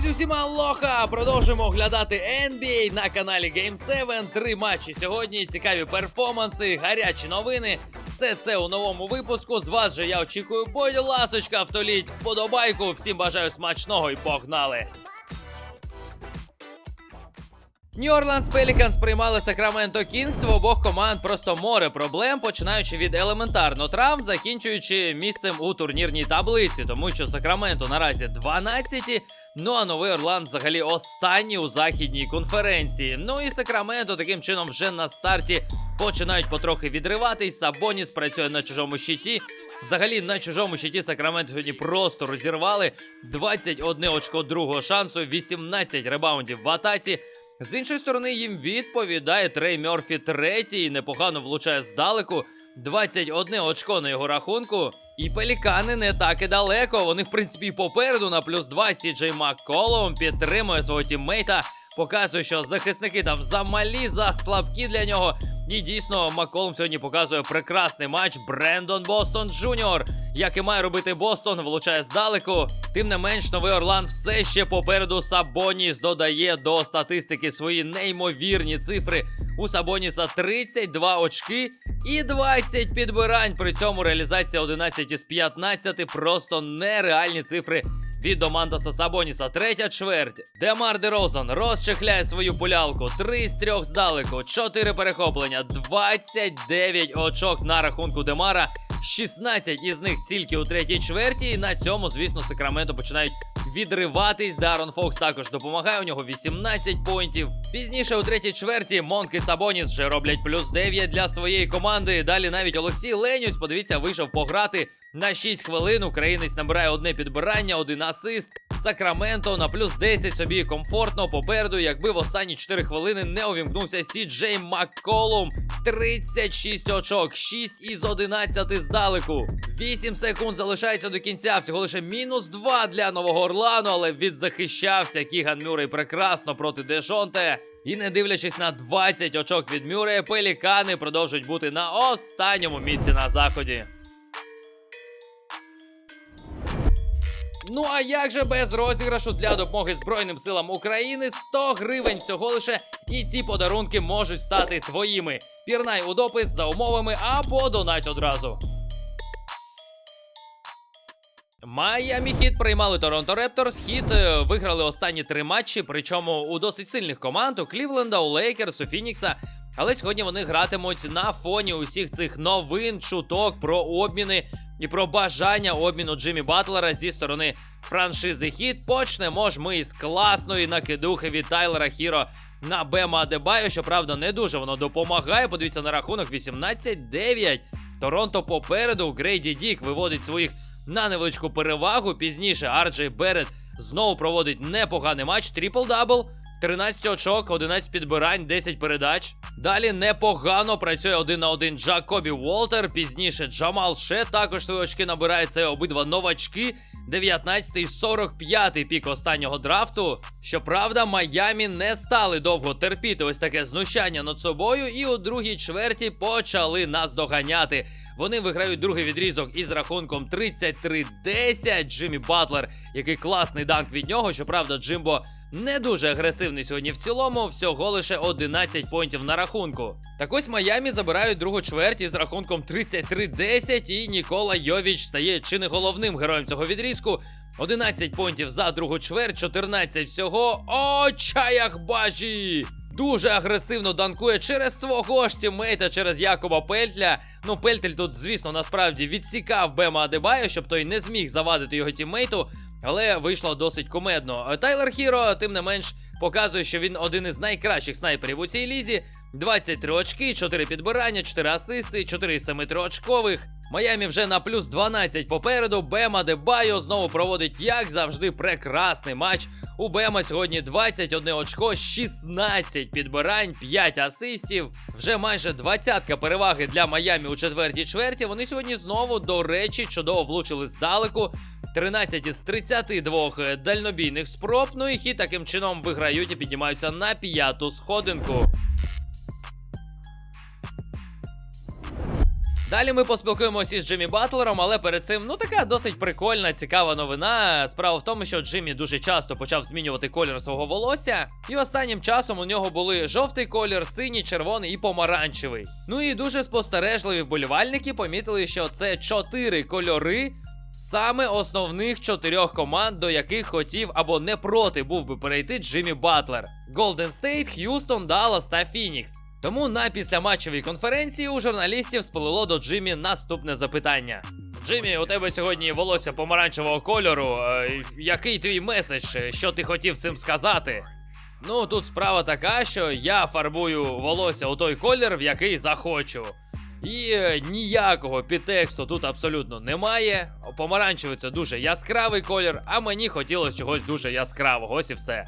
Друзі, всім алоха! Продовжуємо оглядати NBA на каналі Game 7. Три матчі сьогодні. Цікаві перформанси, гарячі новини. Все це у новому випуску. З вас же я очікую, будь ласочка, втоліть вподобайку. Всім бажаю смачного і погнали! Orleans Pelicans приймали Сакраменто Кінгс. В обох команд просто море проблем, починаючи від елементарно травм, закінчуючи місцем у турнірній таблиці, тому що Сакраменто наразі 12, ну а Новий Орланд взагалі останній у західній конференції. Ну і Сакраменто таким чином вже на старті починають потрохи відриватись. Сабоніс працює на чужому щиті. Взагалі на чужому щиті Сакраменто сьогодні просто розірвали 21 очко другого шансу, 18 ребаундів в атаці. З іншої сторони, їм відповідає Трей Мьорфі третій, непогано влучає здалеку. 21 очко на його рахунку. І пелікани не так і далеко. Вони, в принципі, попереду на плюс 2 Сіджей Макколом підтримує свого тіммейта. Показує, що захисники там замалі, заслабкі для нього. І дійсно, Макколом сьогодні показує прекрасний матч. Брендон Бостон Джуніор, як і має робити Бостон, влучає здалеку. Тим не менш, новий Орланд все ще попереду Сабоніс додає до статистики свої неймовірні цифри. У Сабоніса 32 очки і 20 підбирань. При цьому реалізація 11 із 15 просто нереальні цифри. Від Домантаса Сабоніса третя чверть. Демар Дерозан розчехляє свою пулялку. Три з трьох здалеку, чотири перехоплення, 29 очок на рахунку Демара. 16 із них тільки у третій чверті. І на цьому, звісно, Сакраменто починають відриватись. Дарон Фокс також допомагає. У нього 18 поінтів. Пізніше у третій чверті Монки Сабоніс вже роблять плюс 9 для своєї команди. Далі навіть Олексій Ленюсь, подивіться, вийшов пограти на 6 хвилин. Українець набирає одне підбирання, один асист. Сакраменто на плюс 10 собі комфортно попереду, якби в останні 4 хвилини не увімкнувся Сі Джей Макколум. 36 очок, 6 із 11 здалеку. 8 секунд залишається до кінця. Всього лише мінус 2 для нового Орлану, але відзахищався Кіган Мюррей прекрасно проти Дешонте. І не дивлячись на 20 очок від Мюррея, пелікани продовжують бути на останньому місці на заході. Ну а як же без розіграшу для допомоги Збройним силам України 100 гривень всього лише, і ці подарунки можуть стати твоїми. Пірнай у допис за умовами або донать одразу. Майамі Хіт приймали Торонто Репторс. Хіт е, виграли останні три матчі, причому у досить сильних команд у Клівленда, у Лейкерс, у Фінікса. Але сьогодні вони гратимуть на фоні усіх цих новин, чуток про обміни і про бажання обміну Джиммі Батлера зі сторони франшизи Хіт. Почнемо ж ми із класної накидухи від Тайлера Хіро на Бема Адебайо. Щоправда, не дуже воно допомагає. Подивіться на рахунок 18-9. Торонто попереду. Грейді Дік виводить своїх на невеличку перевагу. Пізніше Арджей Берет знову проводить непоганий матч. Трипл-дабл. 13 очок, 11 підбирань, 10 передач. Далі непогано працює один на один Джакобі Уолтер. Пізніше Джамал Ше також свої очки набирає. Це обидва новачки. 19 і 45 пік останнього драфту. Щоправда, Майамі не стали довго терпіти ось таке знущання над собою, і у другій чверті почали нас доганяти. Вони виграють другий відрізок із рахунком 33-10. Джиммі Батлер, який класний данк від нього. Щоправда, Джимбо не дуже агресивний сьогодні в цілому, всього лише 11 поінтів на рахунку. Так ось Майамі забирають другу чверть із рахунком 33-10, і Нікола Йовіч стає чи не головним героєм цього відрізку. 11 поінтів за другу чверть, 14 всього. О, чаях бажі! Дуже агресивно данкує через свого ж тіммейта, через Якоба Пельтля. Ну, Пельтель тут, звісно, насправді відсікав Бема Адебайо, щоб той не зміг завадити його тіммейту. Але вийшло досить кумедно. Тайлер Хіро, тим не менш, показує, що він один із найкращих снайперів у цій лізі. 23 очки, 4 підбирання, 4 асисти, 4 із 7 очкових. Майамі вже на плюс 12 попереду. Бема Дебайо знову проводить, як завжди, прекрасний матч. У Бема сьогодні 21 очко, 16 підбирань, 5 асистів. Вже майже двадцятка переваги для Майамі у четвертій чверті. Вони сьогодні знову, до речі, чудово влучили здалеку. 13 із 32 дальнобійних спроб. Ну і хід таким чином виграють і піднімаються на п'яту сходинку. Далі ми поспілкуємося із Джиммі Батлером, але перед цим ну така досить прикольна, цікава новина. Справа в тому, що Джиммі дуже часто почав змінювати колір свого волосся, і останнім часом у нього були жовтий колір, синій, червоний і помаранчевий. Ну і дуже спостережливі вболівальники помітили, що це чотири кольори. Саме основних чотирьох команд, до яких хотів або не проти був би перейти Джиммі Батлер: Голден Стейт, Х'юстон, Даллас та Фінікс. Тому на післяматчевій конференції у журналістів спливло до Джиммі наступне запитання. Джиммі, у тебе сьогодні волосся помаранчевого кольору. Е, який твій меседж? Що ти хотів цим сказати? Ну, тут справа така, що я фарбую волосся у той колір, в який захочу. І е, ніякого підтексту тут абсолютно немає. Помаранчевий це дуже яскравий колір, а мені хотілося чогось дуже яскравого. Ось і все.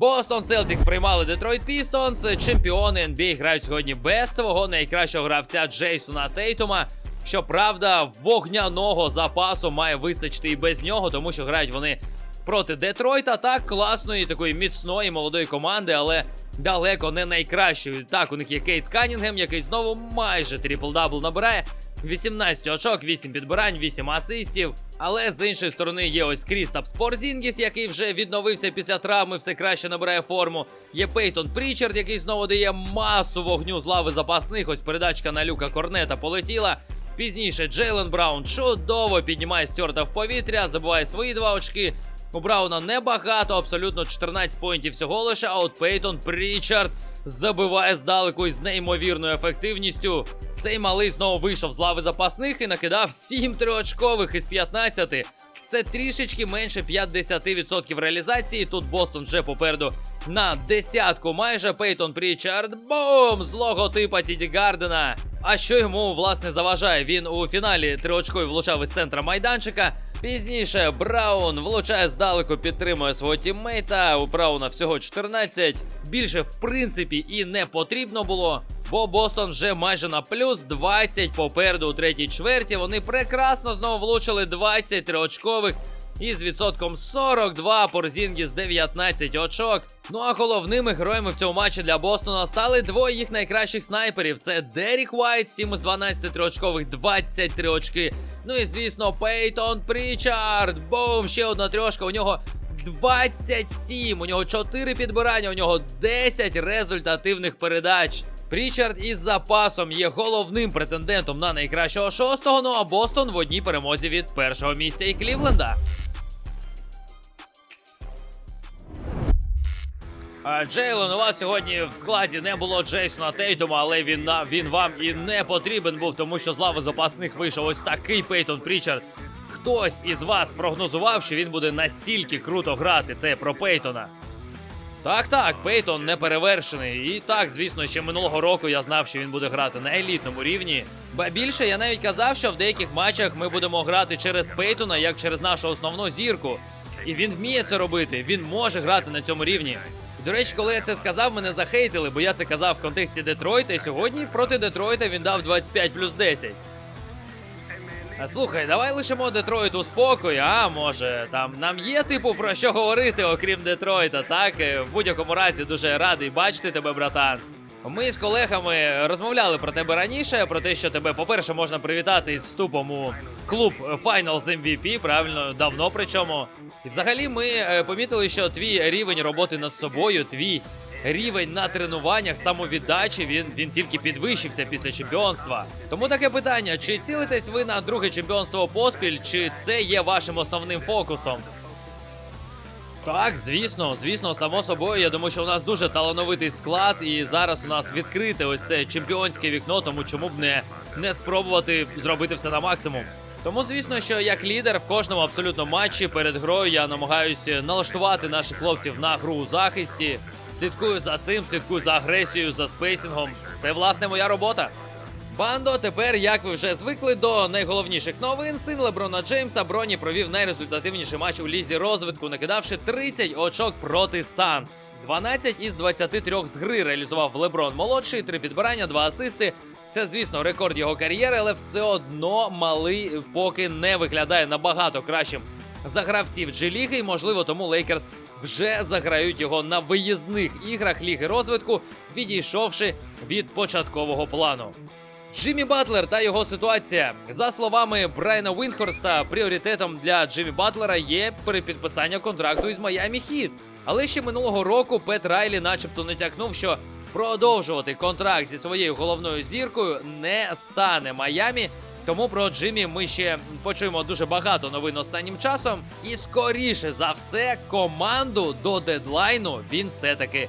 Бостон Селтікс приймали Детройт Пістонс. Чемпіони NBA грають сьогодні без свого найкращого гравця Джейсона Тейтума. Щоправда, вогняного запасу має вистачити і без нього, тому що грають вони проти Детройта. Так, класної, такої міцної молодої команди, але далеко не найкращою. Так, у них є Кейт Канінгем, який знову майже трипл-дабл набирає. 18 очок, 8 підбирань, 8 асистів. Але з іншої сторони є ось Крістапс Порзінгіс, який вже відновився після травми, все краще набирає форму. Є Пейтон Прічард, який знову дає масу вогню з лави запасних. Ось передачка на люка Корнета полетіла. Пізніше Джейлен Браун чудово піднімає Стюарта в повітря, забуває свої два очки. У Брауна небагато, абсолютно 14 поінтів всього лише, а от Пейтон Прічард забиває здалеку із неймовірною ефективністю. Цей малий знову вийшов з лави запасних і накидав 7 триочкових із 15. Це трішечки менше 50% реалізації. Тут Бостон вже попереду на десятку. Майже Пейтон Прічард. Бум! З логотипа Тіді Гардена. А що йому власне заважає? Він у фіналі триочкові влучав із центра майданчика. Пізніше Браун влучає здалеку, підтримує свого тіммейта. У Брауна всього 14. Більше в принципі і не потрібно було. Бо Бостон вже майже на плюс 20 попереду у третій чверті. Вони прекрасно знову влучили 23 очкових. Із відсотком 42 Порзінгі з 19 очок. Ну а головними героями в цьому матчі для Бостона стали двоє їх найкращих снайперів. Це Дерік Уайт, 7 з 12 триочкових, 23 очки. Ну і звісно, Пейтон Прічард. Бум! Ще одна трьошка. У нього 27. У нього 4 підбирання, у нього 10 результативних передач. Прічард із запасом є головним претендентом на найкращого шостого. Ну а Бостон в одній перемозі від першого місця і Клівленда. Джейлон, у вас сьогодні в складі не було Джейсона Тейтума, але він на він вам і не потрібен був, тому що з лави запасних вийшов ось такий Пейтон Прічард. Хтось із вас прогнозував, що він буде настільки круто грати. Це про Пейтона. Так, так, Пейтон не перевершений. І так, звісно, ще минулого року я знав, що він буде грати на елітному рівні. Ба більше я навіть казав, що в деяких матчах ми будемо грати через Пейтона, як через нашу основну зірку. І він вміє це робити, він може грати на цьому рівні. До речі, коли я це сказав, мене захейтили, бо я це казав в контексті Детройта, і сьогодні проти Детройта він дав 25 плюс 10. А слухай, давай лишимо Детройту спокій, а може, там нам є типу про що говорити, окрім Детройта, так? Е, В будь-якому разі дуже радий бачити тебе, братан. Ми з колегами розмовляли про тебе раніше, про те, що тебе, по-перше, можна привітати із вступом у клуб Finals MVP, правильно, давно причому. І взагалі ми е, помітили, що твій рівень роботи над собою, твій рівень на тренуваннях, самовіддачі, він, він тільки підвищився після чемпіонства. Тому таке питання: чи цілитесь ви на друге чемпіонство поспіль, чи це є вашим основним фокусом? Так, звісно, звісно, само собою. Я думаю, що у нас дуже талановитий склад, і зараз у нас відкрите ось це чемпіонське вікно, тому чому б не, не спробувати зробити все на максимум. Тому, звісно, що як лідер в кожному абсолютно матчі перед грою я намагаюся налаштувати наших хлопців на гру у захисті. Слідкую за цим, слідкую за агресією, за спейсингом. Це власне моя робота. Бандо, тепер, як ви вже звикли до найголовніших новин, син Леброна Джеймса Броні провів найрезультативніший матч у лізі розвитку, накидавши 30 очок проти Санс. 12 із 23 з гри реалізував Леброн молодший, 3 підбирання, 2 асисти. Це, звісно, рекорд його кар'єри, але все одно малий поки не виглядає набагато кращим за гравців G-ліги, і можливо тому Лейкерс вже заграють його на виїзних іграх ліги розвитку, відійшовши від початкового плану. Джиммі Батлер та його ситуація. За словами Брайана Вінхорста, пріоритетом для Джиммі Батлера є перепідписання контракту із Майами Хіт. Але ще минулого року Пет Райлі, начебто, натякнув, що продовжувати контракт зі своєю головною зіркою не стане Майамі. Тому про Джиммі ми ще почуємо дуже багато новин останнім часом. І скоріше за все, команду до дедлайну він все-таки